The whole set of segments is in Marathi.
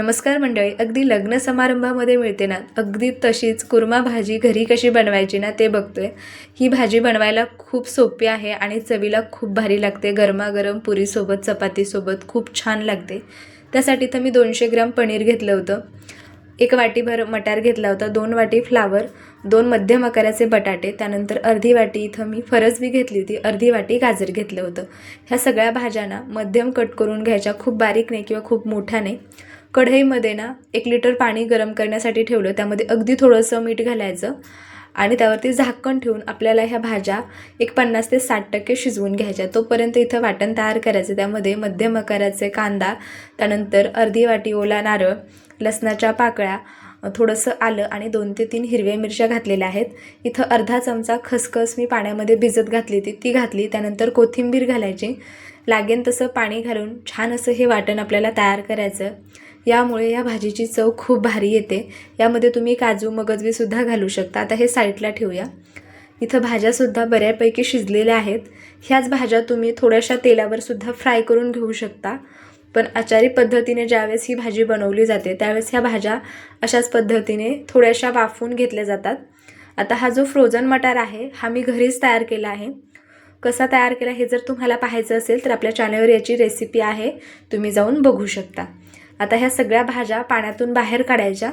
नमस्कार मंडळी अगदी लग्न समारंभामध्ये मिळते ना अगदी तशीच कुर्मा भाजी घरी कशी बनवायची ना ते बघतोय. ही भाजी बनवायला खूप सोपी आहे आणि चवीला खूप भारी लागते गरमागरम पुरीसोबत चपातीसोबत खूप छान लागते. त्यासाठी तर मी दोनशे ग्राम पनीर घेतलं होतं. एक वाटीभर मटार घेतला होता दोन वाटी फ्लावर दोन मध्यम आकाराचे बटाटे त्यानंतर अर्धी वाटी इथं मी फरसबी घेतली होती अर्धी वाटी गाजर घेतलं होतं. ह्या सगळ्या भाज्यांना मध्यम कट करून घ्यायच्या खूप बारीक नाही किंवा खूप मोठ्या नाही. कढईमध्ये ना एक लिटर पाणी गरम करण्यासाठी ठेवलं. त्यामध्ये अगदी थोडंसं मीठ घालायचं आणि त्यावरती झाकण ठेवून आपल्याला ह्या भाज्या एक पन्नास ते साठ टक्के शिजवून घ्यायच्या. तोपर्यंत इथं वाटण तयार करायचं. त्यामध्ये मध्यम आकाराचे कांदा त्यानंतर अर्धी वाटी ओला नारळ लसणाच्या पाकळ्या थोडंसं आलं आणि दोन ते तीन हिरव्या मिरच्या घातलेल्या आहेत. इथं अर्धा चमचा खसखस मी पाण्यामध्ये भिजत घातली होती. ती घातली त्यानंतर कोथिंबीर घालायची. लागेल तसं पाणी घालून छान असं हे वाटण आपल्याला तयार करायचं. यामुळे या भाजीची चव खूप भारी येते. यामध्ये तुम्ही काजू मगजबीसुद्धा घालू शकता. आता हे साईडला ठेवूया. इथं भाज्यासुद्धा बऱ्यापैकी शिजलेल्या आहेत. ह्याच भाज्या तुम्ही थोड्याशा तेलावरसुद्धा फ्राय करून घेऊ शकता. पण आचारी पद्धतीने ज्यावेळेस ही भाजी बनवली जाते त्यावेळेस ह्या भाज्या अशाच पद्धतीने थोड्याशा वाफवून घेतल्या जातात. आता हा जो फ्रोझन मटार आहे हा मी घरीच तयार केला आहे. कसा तयार केला हे जर तुम्हाला पाहायचं असेल तर आपल्या चॅनलवर याची रेसिपी आहे. तुम्ही जाऊन बघू शकता. आता ह्या सगळ्या भाज्या पाण्यातून बाहेर काढायच्या.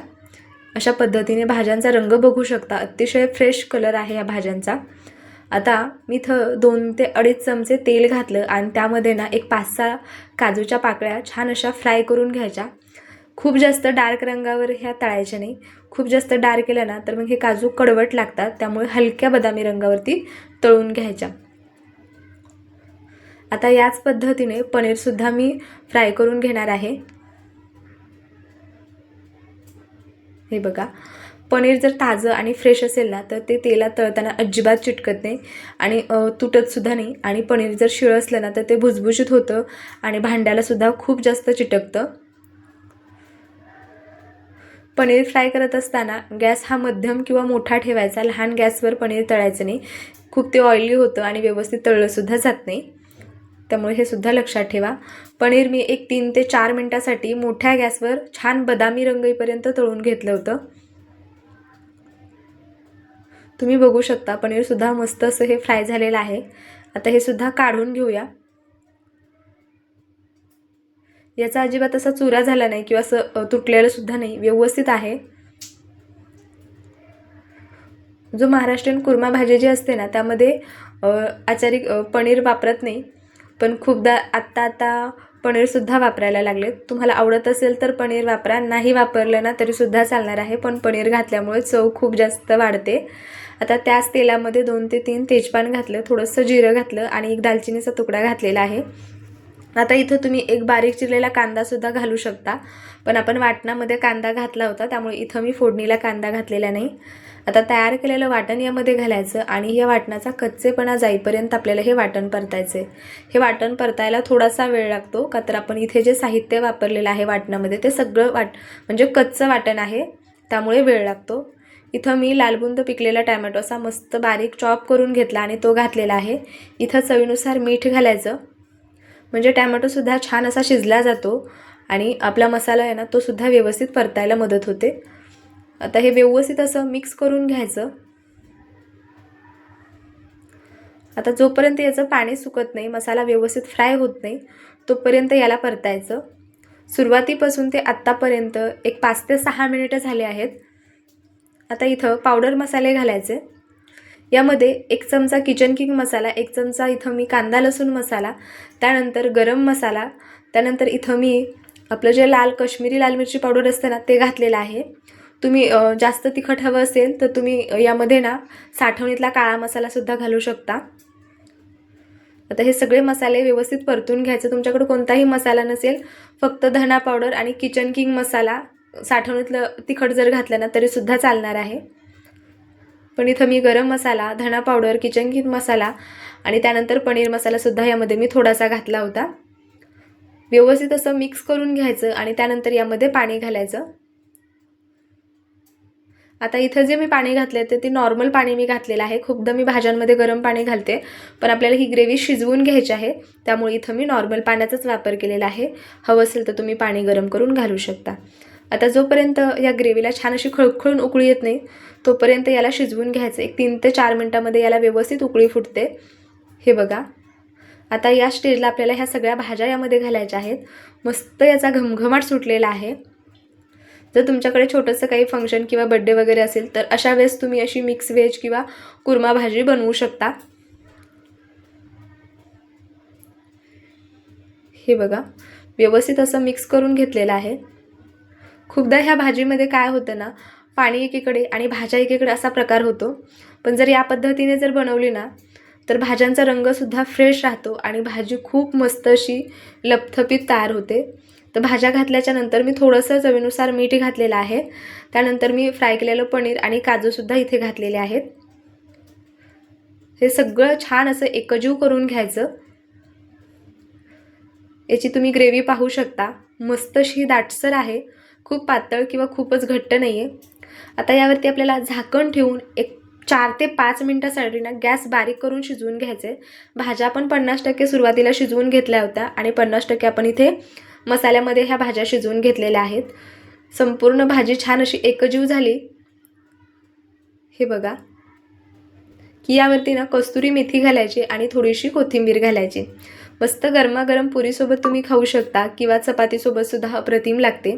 अशा पद्धतीने भाज्यांचा रंग बघू शकता. अतिशय फ्रेश कलर आहे या भाज्यांचा. आता मी इथं दोन ते अडीच चमचे तेल घातलं आणि त्यामध्ये ना एक पाच सहा काजूच्या पाकळ्या छान अशा फ्राय करून घ्यायच्या. खूप जास्त डार्क रंगावर ह्या तळायच्या नाही. खूप जास्त डार्क केल्या ना तर मग हे काजू कडवट लागतात. त्यामुळे हलक्या बदामी रंगावरती तळून घ्यायच्या. आता याच पद्धतीने पनीरसुद्धा मी फ्राय करून घेणार आहे. हे बघा. पनीर जर ताजं आणि फ्रेश असेल ना तर ते तेलात तळताना अजिबात चिटकत नाही. आणि तुटतसुद्धा नाही. आणि पनीर जर शिळं असलं ना तर ते भुसभुशीत होतं आणि भांड्यालासुद्धा खूप जास्त चिटकतं. पनीर फ्राय करत असताना गॅस हा मध्यम किंवा मोठा ठेवायचा. लहान गॅसवर पनीर तळायचं नाही. खूप ते ऑइली होतं आणि व्यवस्थित तळलंसुद्धा जात नाही. त्यामुळे हे सुद्धा लक्षात ठेवा. पनीर मी एक तीन ते चार मिनटासाठी मोठ्या गॅसवर छान बदामी रंगईपर्यंत तळून घेतलं होतं. तुम्ही बघू शकता पनीरसुद्धा मस्त असं हे फ्राय झालेलं आहे. आता हे सुद्धा काढून घेऊया. याचा अजिबात असा चुरा झाला नाही किंवा असं तुटलेलं सुद्धा नाही व्यवस्थित आहे. जो महाराष्ट्रीयन कुर्मा भाजी जी असते ना त्यामध्ये आचारी पनीर वापरत नाही. पण खूपदा आत्ता आता पनीरसुद्धा वापरायला लागले तुम्हाला आवडत असेल तर पनीर वापरा नाही वापरलं ना तरीसुद्धा चालणार आहे पण पनीर घातल्यामुळे चव खूप जास्त वाढते. आता त्याच तेलामध्ये दोन ते तीन तेजपान घातलं थोडंसं जिरं घातलं आणि एक दालचिनीचा तुकडा घातलेला आहे. आता इथं तुम्ही एक बारीक चिरलेला कांदासुद्धा घालू शकता पण आपण वाटणामध्ये कांदा घातला होता त्यामुळे इथं मी फोडणीला कांदा घातलेला नाही. आता तयार केलेलं वाटण यामध्ये घालायचं आणि या वाटणाचा कच्चेपणा जाईपर्यंत आपल्याला हे वाटण परतायचं हे वाटण परतायला थोडासा वेळ लागतो का तर आपण इथे जे साहित्य वापरलेलं आहे वाटणामध्ये ते सगळं वाट म्हणजे कच्चं वाटण आहे त्यामुळे वेळ लागतो. इथं मी लालबुंद पिकलेला टॅमॅटो असा मस्त बारीक चॉप करून घेतला आणि तो घातलेला आहे. इथं चवीनुसार मीठ घालायचं. म्हणजे टॅमॅटोसुद्धा छान असा शिजला जातो आणि आपला मसाला आहे ना तो सुद्धा व्यवस्थित परतायला मदत होते. आता हे व्यवस्थित असं मिक्स करून घ्यायचं. आता जोपर्यंत याचं पाणी सुकत नाही मसाला व्यवस्थित फ्राय होत नाही तोपर्यंत याला परतायचं. सुरुवातीपासून ते आत्तापर्यंत एक पाच ते सहा मिनिटं झाले आहेत. आता इथं पावडर मसाले घालायचे. यामध्ये एक चमचा किचन किंग मसाला एक चमचा इथं मी कांदा लसूण मसाला त्यानंतर गरम मसाला त्यानंतर इथं मी आपलं जे लाल कश्मीरी लाल मिरची पावडर असतं ना ते घातलेलं आहे. तुम्ही जास्त तिखट हवं असेल तर तुम्ही यामध्ये ना साठवणीतला काळा मसालासुद्धा घालू शकता. आता हे सगळे मसाले व्यवस्थित परतून घ्यायचं. तुमच्याकडे कोणताही मसाला नसेल फक्त धना पावडर आणि किचन किंग मसाला साठवणीतलं तिखट जर घातलं ना तरीसुद्धा चालणार आहे. पण इथं मी गरम मसाला धना पावडर किचन किंग मसाला आणि त्यानंतर पनीर मसालासुद्धा यामध्ये मी थोडासा घातला होता. व्यवस्थित असं मिक्स करून घ्यायचं आणि त्यानंतर यामध्ये पाणी घालायचं. आता इथं जे मी पाणी घातलं आहे ते ते नॉर्मल पाणी मी घातलेलं आहे. खूपदा मी भाज्यांमध्ये गरम पाणी घालते. पण आपल्याला ही ग्रेव्ही शिजवून घ्यायची आहे. त्यामुळे इथं मी नॉर्मल पाण्याचाच वापर केलेला आहे. हवं असेल तर तुम्ही पाणी गरम करून घालू शकता. आता जोपर्यंत या ग्रेव्हीला छान अशी खळखळून उकळी येत नाही तोपर्यंत याला शिजवून घ्यायचं. एक तीन ते चार मिनटामध्ये याला व्यवस्थित उकळी फुटते. हे बघा. आता या स्टेजला आपल्याला ह्या सगळ्या भाज्या यामध्ये घालायच्या आहेत. मस्त याचा घमघमाट सुटलेला आहे. जर तुमच्याकडे छोटंसं काही फंक्शन किंवा बड्डे वगैरे असेल तर अशा वेळेस तुम्ही अशी मिक्स व्हेज किंवा कुर्मा भाजी बनवू शकता. हे बघा व्यवस्थित असं मिक्स करून घेतलेलं आहे. खूपदा ह्या भाजीमध्ये काय होतं ना पाणी एकीकडे आणि भाज्या एकीकडे असा प्रकार होतो. पण जर या पद्धतीने जर बनवली ना तर भाज्यांचा रंगसुद्धा फ्रेश राहतो आणि भाजी खूप मस्त अशी लपथपीत तयार होते. तर भाज्या घातल्याच्या नंतर मी थोडंसं चवीनुसार मीठ घातलेलं आहे. त्यानंतर मी फ्राय केलेलं पनीर आणि काजूसुद्धा इथे घातलेले आहेत. हे सगळं छान असं एकजीव करून घ्यायचं. याची तुम्ही ग्रेव्ही पाहू शकता. मस्तशी दाटसर आहे. खूप पातळ किंवा खूपच घट्ट नाही आहे आता यावरती आपल्याला झाकण ठेवून एक चार ते पाच मिनटासाठी ना गॅस बारीक करून शिजवून घ्यायचे. भाज्या आपण पन्नास टक्के सुरुवातीला शिजवून घेतल्या होत्या आणि पन्नास टक्के आपण इथे मसाल्यामध्ये ह्या भाज्या शिजवून घेतलेल्या आहेत. संपूर्ण भाजी छान अशी एकजीव झाली. हे बघा. की यावरती ना कस्तुरी मेथी घालायची आणि थोडीशी कोथिंबीर घालायची. मस्त गरमागरम पुरीसोबत तुम्ही खाऊ शकता किंवा चपातीसोबत सुद्धा अप्रतिम लागते.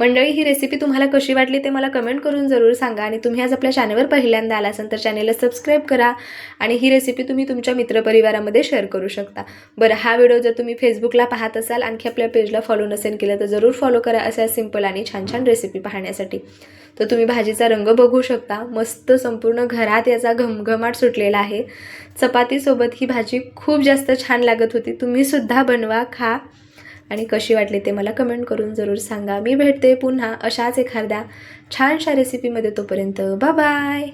मंडळी ही रेसिपी तुम्हाला कशी वाटली ते मला कमेंट करून जरूर सांगा आणि तुम्ही आज आपल्या चॅनलवर पहिल्यांदा आला असाल तर चॅनलला सबस्क्राईब करा आणि ही रेसिपी तुम्ही तुमच्या मित्रपरिवारामध्ये शेअर करू शकता. बरं हा व्हिडिओ जर तुम्ही फेसबुकला पाहत असाल आणखी आपल्या पेजला फॉलो नसेल केलं तर जरूर फॉलो करा अशा सिंपल आणि छान छान रेसिपी पाहण्यासाठी. तर तुम्ही भाजीचा रंग बघू शकता मस्त संपूर्ण घरात याचा घमघमाट सुटलेला आहे. चपातीसोबत ही भाजी खूप जास्त छान लागत होती तुम्हीसुद्धा बनवा खा. आणि कशी वाटली ते मला कमेंट करून जरूर सांगा. मी भेटते पुन्हा अशाच एखाद्या छानशा रेसिपीमध्ये तोपर्यंत. बाय